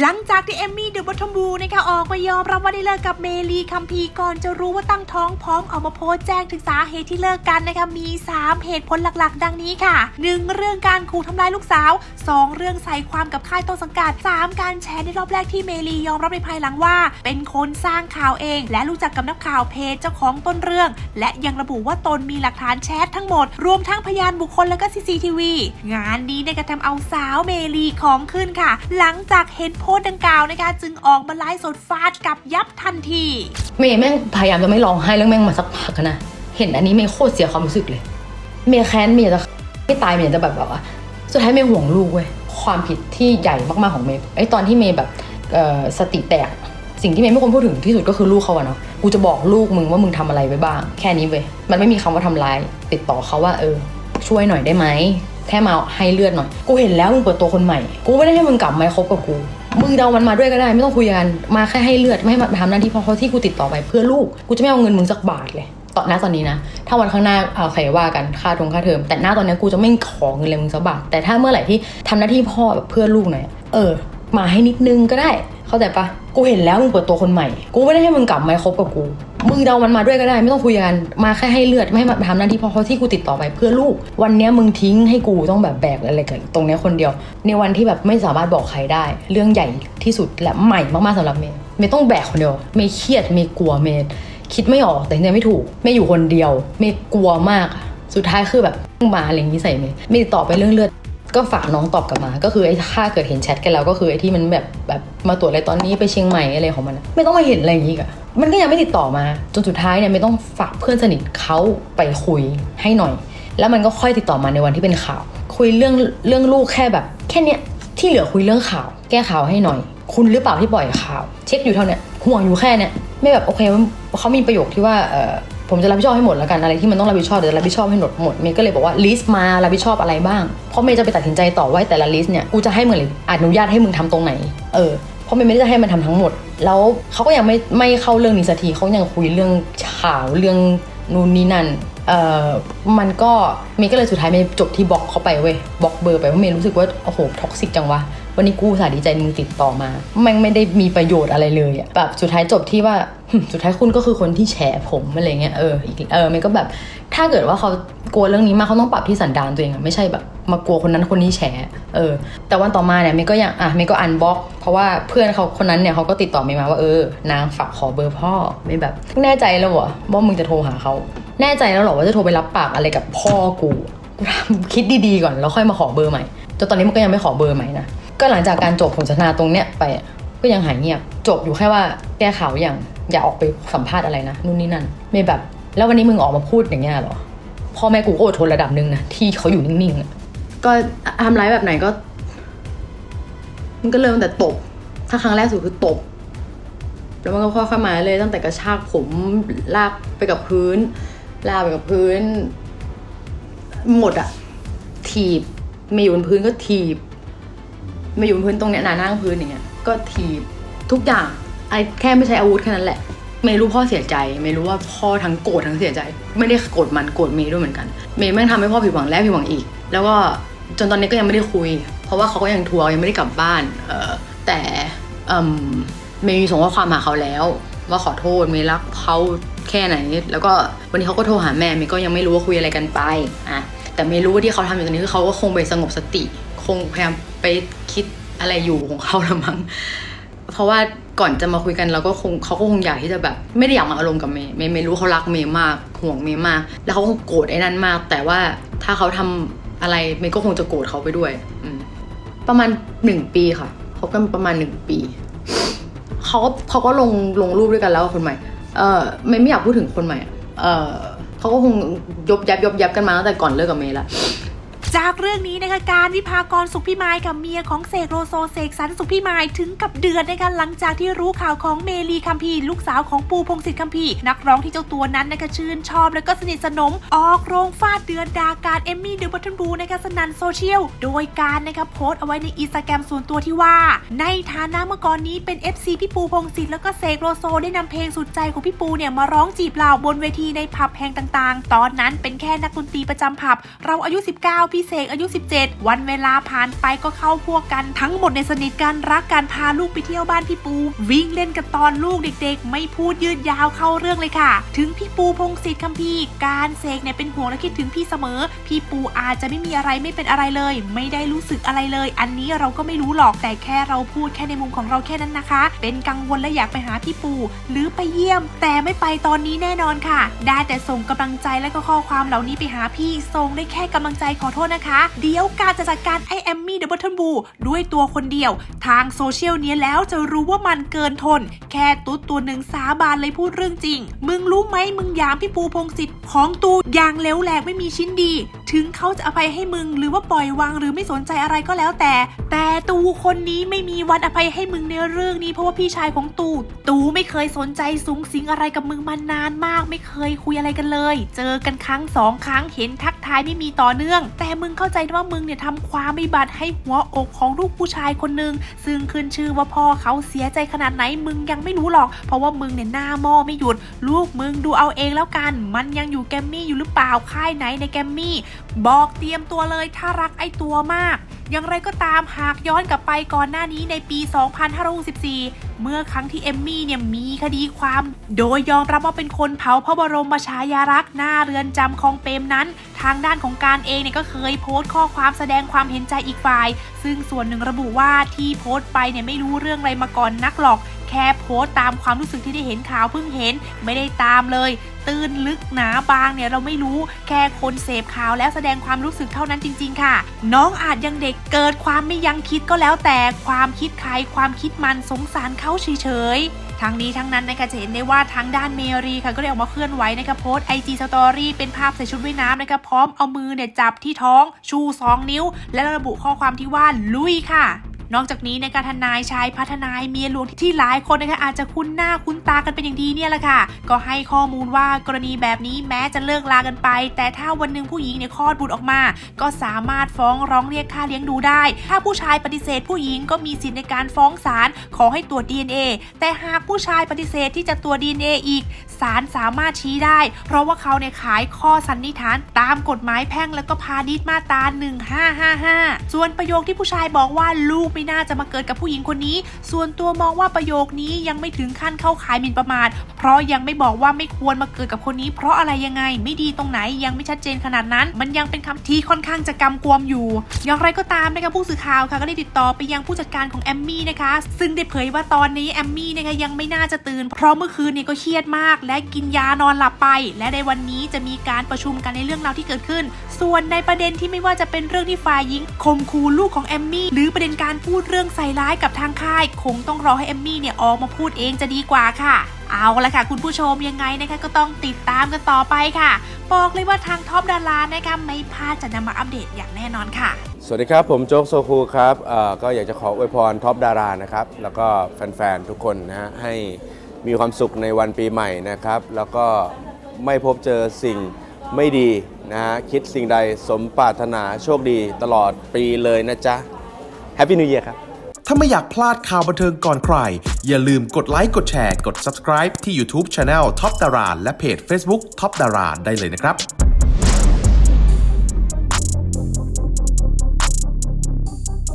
หลังจากที่เอมมี่ ดอะบอททอมบูนะคะออกมายอมรับว่าได้เลิกกับเมลีคัมพีก่อนจะรู้ว่าตั้งท้องพร้อมออกมาโพสต์แจ้งถึงสาเหตุที่เลิกกันนะคะมี 3 เหตุผลหลักๆ ดังนี้ค่ะ 1. เรื่องการขู่ทำลายลูกสาว 2. เรื่องใส่ความกับค่ายต้นสังกัด 3. การแชร์ในรอบแรกที่เมลียอมรับในภายหลังว่า เป็นคนสร้างข่าวเอง และรู้จักกับนักข่าวเพจเจ้าของต้นเรื่อง และยังระบุว่าตนมีหลักฐานแชททั้งหมด รวมทั้งพยานบุคคลและก็ CCTV งานนี้เนี่ยก็ทำเอาสาวเมลีของขึ้นค่ะ หลังจากเห็นโพสต์ดังกล่าวนะคะจึงออกมาไลฟ์สดฟาดกับยับทันทีเมย์แม่งพยายามจะไม่ร้องไห้เรื่องแม่งมาสักพักนะเห็นอันนี้เมย์โคตรเสียความรู้สึกเลย เมย์แค้นเมย์จะไม่ตายเมย์จะแบบแบบว่าสุดท้ายเมย์ห่วงลูกเว้ยความผิดที่ใหญ่มากๆของเมย์ไอตอนที่เมย์แบบสติแตกสิ่งที่เมย์ไม่ควรพูดถึงที่สุดก็คือลูกเขาอะเนาะ กูจะบอกลูกมึงว่ามึงทำอะไรไว้บ้าง แค่นี้เว้ย มันไม่มีคำว่าทำร้าย ติดต่อเขาว่าเออ ช่วยหน่อยได้ไหม แค่มาให้เลือดหน่อย กูเห็นแล้วมึงเปิดตัวคนใหม่ กูไม่ได้ให้มึงกลับมาคบกับกู มึงเดามันมาด้วยก็ได้ ไม่ต้องคุยกันมาแค่ให้เลือดไม่ให้มาทำหน้าที่เพราะเขาที่กูติดต่อไปเพื่อลูกกูจะไม่เอาเงินมึงสักบาทเลยตอนน้าตอนนี้นะ ถ้าวันข้างหน้าเอาใครว่ากันค่าทงค่าเทอม แต่หน้าตอนนี้กูจะไม่ขอเงินเลยมึงสักบาทแต่ถ้าเมื่อไหร่ที่ทำหน้าที่พ่อแบบเพื่อลูกหน่อยเออ มาให้นิดนึงก็ได้ เข้าใจปะกูเห็นแล้วมึงเปิดตัวคนใหม่ กูไม่ได้ให้มึงกลับมาคบกับกู มึงเดามันมาด้วยก็ได้ไม่ต้องคุยกันมาแค่ให้เลือดไม่ให้มาทำหน้าที่เพราะเขาที่กูติดต่อไปเพื่อลูก วันเนี้ยมึงทิ้งให้กูต้องแบบแบกอะไรกันตรงเนี้ยคนเดียว ในวันที่แบบไม่สามารถบอกใครได้ เรื่องใหญ่ที่สุดและใหม่มากๆสำหรับเมย์เมย์ต้องแบกคนเดียวเมย์เครียดเมย์กลัวเมย์คิดไม่ออกแต่ยังไม่ถูกเมย์อยู่คนเดียวเมย์กลัวมาก สุดท้ายคือแบบมาอะไรอย่างนี้ใส่เมย์เมย์ติดต่อไปเรื่องเลือดก็ฝากน้องตอบกลับมา ก็คือไอ้ถ้าเกิดเห็นแชทกันแล้วก็คือไอ้ที่มันแบบแบบมาตรวจอะไรตอนนี้ไปเชียงใหม่อะไรของมัน ไม่ต้องมาเห็นอะไรอย่างนี้กะ มันก็ยังไม่ติดต่อมา จนสุดท้ายเนี่ยไม่ต้องฝากเพื่อนสนิทเขาไปคุยให้หน่อย แล้วมันก็ค่อยติดต่อมาในวันที่เป็นข่าว คุยเรื่องเรื่องลูกแค่แบบ แค่เนี้ยที่เหลือคุยเรื่องข่าว แก้ข่าวให้หน่อย คุณหรือเปล่าที่ปล่อยข่าว เช็คอยู่เท่าเนี้ยห่วงอยู่แค่เนี้ยไม่แบบโอเคเขามีประโยคที่ว่าเออผมจะรับผิดชอบให้หมดแล้วกันอะไรที่มันต้องรับผิดชอบเดี๋ยวรับผิดชอบให้หมดหมดเมย์ก็เลยบอกว่าลิสต์มารับผิดชอบอะไรบ้างเพราะเมย์จะไปตัดสินใจต่อว่าแต่ละลิสต์เนี่ยกูจะให้มึงหรืออนุญาตให้มึงทำตรงไหน เออ ราะเมย์ไม่ได้จะให้มันทำทั้งหมด แล้วเขาก็ยังไม่ไม่เข้าเรื่องนี้สักทีเขายังคุยเรื่องข่าวเรื่องนู่นนี่นั่นเออมันก็เมย์ก็เลยสุดท้ายเมย์จบที่บล็อกเขาไปเว้ยบล็อกเบอร์ไปเพราะเมย์รู้สึกว่าโอ้โหท็อกซิกจังวะวันนี้กูสาดีใจมึงติดต่อมาแม่งไม่ได้มีประโยชน์อะไรเลยอะแบบสุดท้ายจบที่ว่าสุดท้ายคุณก็คือคนที่แฉผมอะไรเงี้ยเอออีกเออมันก็แบบถ้าเกิดว่าเขา กลัวเรื่องนี้มากเขาต้องปรับที่สันดานตัวเองอะไม่ใช่แบบมากลัวคนนั้นคนนี้แฉเออ แต่วันต่อมาเนี่ยเมย์ก็ยังอะเมย์ก็อันบล็อก เพราะว่าเพื่อนเขาคนนั้นเนี่ยเขาก็ติดต่อเมย์มาว่าเออนางฝากขอเบอร์พ่อไม่แบบแน่ใจแล้วเหรอว่ามึงจะโทรหาเขาแน่ใจแล้วเหรอว่าจะโทรไปรับปากอะไรกับพ่อกูกูทำคิดดีๆก่อนแล้วค่อยมาขอเบอร์ใหม่จนตอนนี้มันก็ยังไม่ขอเบอร์ใหม่นะก็หลังจากการจบผลสนทนาตรงเนี้ยไปก็ยังหายเงียบจบอยู่แค่ว่าแก้ข่าวอย่างอย่าออกไปสัมภาษณ์อะไรนะนู่นนี่นั่นไม่แบบแล้ววันนี้มึงออกมาพูดอย่างเงี้ยหรอ พ่อแม่กูก็อดทนระดับหนึ่งนะที่เขาอยู่นิ่งๆอะก็ทำร้ายแบบไหนก็ มันก็เริ่มแต่ตบ ถ้าครั้งแรกสุดคือตบ แล้วมันก็ค่อยๆมาเลยตั้งแต่กระชากผมลากไปกับพื้น ลากไปกับพื้น หมดอะถีบไม่อยู่บนพื้นก็ถีบมาอยู่บนพื้นตรงเนี้ยหนานั่งพื้นอย่างเงี้ยก็ถีบทุกอย่างไอ้แค่ไม่ใช้อาวุธแค่นั้นแหละ ไม่รู้พ่อเสียใจไม่รู้ว่าพ่อทั้งโกรธทั้งเสียใจ ไม่ได้โกรธมันโกรธเมย์ด้วยเหมือนกัน เมย์แม่งทำให้พ่อผิดหวังและผิดหวังอีก แล้วก็จนตอนนี้ก็ยังไม่ได้คุย เพราะว่าเขาก็ยังทัวร์ยังไม่ได้กลับบ้านเออแต่เมเมย์มีส่งข้อความหาเขาแล้ว ว่าขอโทษเมย์รักเขาแค่ไหน แล้วก็วันนี้เขาก็โทรหาแม่เมย์ก็ยังไม่รู้ว่าคุยอะไรกันไปอะแต่เมย์รู้ว่าที่เขาทำอยู่ตอนนี้คือเขาก็คงไปสงบสติ คงพยายามไปคิดอะไรอยู่ของเขาละมั้ง เพราะว่าก่อนจะมาคุยกันเราก็คงเขาก็คงอยากที่จะแบบ ไม่ได้อยากมาอารมณ์กับเมย์เมย์เมย์รู้เขารักเมย์มากห่วงเมย์มาก แล้วเขาคงโกรธไอ้นั่นมาก แต่ว่าถ้าเขาทำอะไรเมย์ก็คงจะโกรธเขาไปด้วยอประมาณหนึ่งปีค่ะคบกันประมาณหนึ่งปีเขาก็เขาก็ลงลงรูปด้วยกันแล้วคนใหม่ เออเมย์ไม่อยากพูดถึงคนใหม่อะเออเขาก็คงยบยับยบยับกันมาตั้งแต่ก่อนเลิกกับเมย์ละ จากเรื่องนี้นะคะการวิพากรสุขพิมายกับเมียของเสกโลโซเสกสรรสุขพิมายถึงกับเดือดนะคะหลังจากที่รู้ข่าวของเมลีคัมพีลูกสาวของปูพงศิษฐ์คัมพีนักร้องที่เจ้าตัวนั้นนะคะชื่นชอบและก็สนิทสนม ออกโรงฟาดเดือนดาการเอมมี่เดอะบัตเทิลบูนะคะสนันโซเชียล โดยการนะคะโพสต์เอาไว้ในอินสตาแกรมส่วนตัวที่ว่า ในฐานะเมื่อก่อนนี้เป็น FC พี่ปูพงศิษฐ์แล้วก็เสกโลโซได้นำเพลงสุดใจของพี่ปูเนี่ยมาร้องจีบเราบนเวทีในผับแห่งต่างๆ ตอนนั้นเป็นแค่นักดนตรีประจำผับ เราอายุ 19พี่พี่เสกอายุ 17 วันเวลาผ่านไปก็เข้าพวกกันทั้งหมดในสนิทกันรักการพาลูกไปเที่ยวบ้านพี่ปู วิ่งเล่นกันตอนลูกเด็กๆ ไม่พูดยืดยาวเข้าเรื่องเลยค่ะ ถึงพี่ปูพงศิษฐ์คัมภีร์การเสกเนี่ยเป็นห่วงและคิดถึงพี่เสมอ พี่ปูอาจจะไม่มีอะไรไม่เป็นอะไรเลย ไม่ได้รู้สึกอะไรเลย อันนี้เราก็ไม่รู้หรอกแต่แค่เราพูดแค่ในมุมของเราแค่นั้นนะคะ เป็นกังวลและอยากไปหาพี่ปู หรือไปเยี่ยม แต่ไม่ไปตอนนี้แน่นอนค่ะ ได้แต่ส่งกำลังใจและก็ข้อความเหล่านี้ไปหาพี่ส่งได้แค่กำลังใจขอโทษนะคะ เดี๋ยวการจะจัดการไอแอมมี่เดอะบัตเทิลบูด้วยตัวคนเดียว ทางโซเชียลเนี้ยแล้วจะรู้ว่ามันเกินทน แค่ตุ๊ดตัวหนึ่งสาบานเลยพูดเรื่องจริง มึงรู้ไหมมึงยามพี่ปูพงศิษฐ์ของตูอย่างเลวแหลกไม่มีชิ้นดี ถึงเขาจะอภัยให้มึง หรือว่าปล่อยวางหรือไม่สนใจอะไรก็แล้วแต่ แต่ตูคนนี้ไม่มีวันอภัยให้มึงในเรื่องนี้เพราะว่าพี่ชายของตู ตูไม่เคยสนใจสูงสิงอะไรกับมึงมานานมาก ไม่เคยคุยอะไรกันเลย เจอกันครั้งสองครั้งเห็นทักทายไม่มีต่อเนื่อง แต่มึงเข้าใจว่ามึงเนี่ยทำความไม่บัดให้หัวอกของลูกผู้ชายคนหนึ่งซึ่งขึ้นชื่อว่าพ่อเขาเสียใจขนาดไหนมึงยังไม่รู้หรอก เพราะว่ามึงเนี่ยหน้าหม้อไม่หยุด ลูกมึงดูเอาเองแล้วกัน มันยังอยู่แกมมี่อยู่หรือเปล่าค่ายไหนในแกมมี่บอกเตรียมตัวเลยถ้ารักไอตัวมาก อย่างไรก็ตามหากย้อนกลับไปก่อนหน้านี้ในปี 2564 เมื่อครั้งที่เอมมี่เนี่ยมีคดีความ โดยยอมรับว่าเป็นคนเผาพระบรมฉายาลักษ์หน้าเรือนจำของเปรมนั้น ทางด้านของการเองเนี่ยก็เคยโพสต์ข้อความแสดงความเห็นใจอีกฝ่าย ซึ่งส่วนหนึ่งระบุว่าที่โพสต์ไปเนี่ยไม่รู้เรื่องอะไรมาก่อนนักหรอกแค่โพสต์ตามความรู้สึกที่ได้เห็นข่าวเพิ่งเห็น ไม่ได้ตามเลย ตื้นลึกหนาบางเนี่ยเราไม่รู้แค่คนเสพข่าวแล้วแสดงความรู้สึกเท่านั้นจริง ๆ ค่ะ น้องอาจยังเด็กเกิดความไม่ยังคิดก็แล้วแต่ความคิดใครความคิดมันสงสารเขาเฉยๆทั้งนี้ทั้งนั้นนะคะจะเห็นได้ว่าทางด้านเมรีค่ะก็ได้ออกมาเคลื่อนไหวนะคะโพสไอจีสตอรี่เป็นภาพใส่ชุดว่ายน้ำนะคะพร้อมเอามือเนี่ยจับที่ท้องชู 2 นิ้ว และระบุข้อความที่ว่าลุยค่ะ นอกจากนี้ในการทนายชายพัฒนายเมียหลวงที่หลายคนนะคะอาจจะคุ้นหน้าคุ้นตากันเป็นอย่างดีเนี่ยแหละค่ะ ก็ให้ข้อมูลว่ากรณีแบบนี้แม้จะเลิกลากันไป แต่ถ้าวันหนึ่งผู้หญิงเนี่ยคลอดบุตรออกมา ก็สามารถฟ้องร้องเรียกค่าเลี้ยงดูได้ ถ้าผู้ชายปฏิเสธผู้หญิงก็มีสิทธิ์ในการฟ้องศาลขอให้ตรวจ DNA แต่หากผู้ชายปฏิเสธที่จะตรวจ DNA อีกศาลสามารถชี้ได้ เพราะว่าเขาเนี่ยขายข้อสันนิษฐานตามกฎหมายแพ่งและก็พาณิชย์มาตรา1555 ส่วนประโยคที่ผู้ชายบอกว่าลูกไไม่น่าจะมาเกิดกับผู้หญิงคนนี้ ส่วนตัวมองว่าประโยคนี้ยังไม่ถึงขั้นเข้าขายหมิ่นประมาทเพราะยังไม่บอกว่าไม่ควรมาเกิดกับคนนี้ เพราะอะไรยังไงไม่ดีตรงไหนยังไม่ชัดเจนขนาดนั้น มันยังเป็นคำที่ค่อนข้างจะกำกวมอยู่ อย่างไรก็ตามนะคะผู้สื่อข่าวค่ะก็ได้ติดต่อไปยังผู้จัดการของแอมมี่นะคะ ซึ่งได้เผยว่าตอนนี้แอมมี่นะคะยังไม่น่าจะตื่น เพราะเมื่อคืนนี้ก็เครียดมาก และกินยานอนหลับไป และในวันนี้จะมีการประชุมกันในเรื่องราวที่เกิดขึ้น ส่วนในประเด็นที่ไม่ว่าจะเป็นเรื่องที่ฝ่ายหญิงข่มขู่ลูกของแอมมี่หรือประเด็นการพููดเรื่องใส่ร้ายกับทางค่าย คงต้องรอให้แอมมี่เนี่ยออกมาพูดเองจะดีกว่าค่ะเอาละค่ะ คุณผู้ชมยังไงนะคะก็ต้องติดตามกันต่อไปค่ะ บอกเลยว่าทางท็อปดารานะคะไม่พลาดจะนำมาอัปเดตอย่างแน่นอนค่ะ สวัสดีครับ ผมโจ๊กโซคูครับก็อยากจะขออวยพรท็อปดารานะครับ แล้วก็แฟนๆ ทุกคนนะฮะให้มีความสุขในวันปีใหม่นะครับ แล้วก็ไม่พบเจอสิ่งไม่ดีนะฮะคิดสิ่งใดสมปรารถนาโชคดีตลอดปีเลยนะจ๊ะ แฮปปี้นิว e ย r ครับ ถ้าไม่อยากพลาดข่าวบันเทิงก่อนใคร อย่าลืมกดไลค์กดแชร์ กด subscribe ที่ YouTube Channel Top Dara และเพจ Facebook Top Dara ได้เลยนะครับ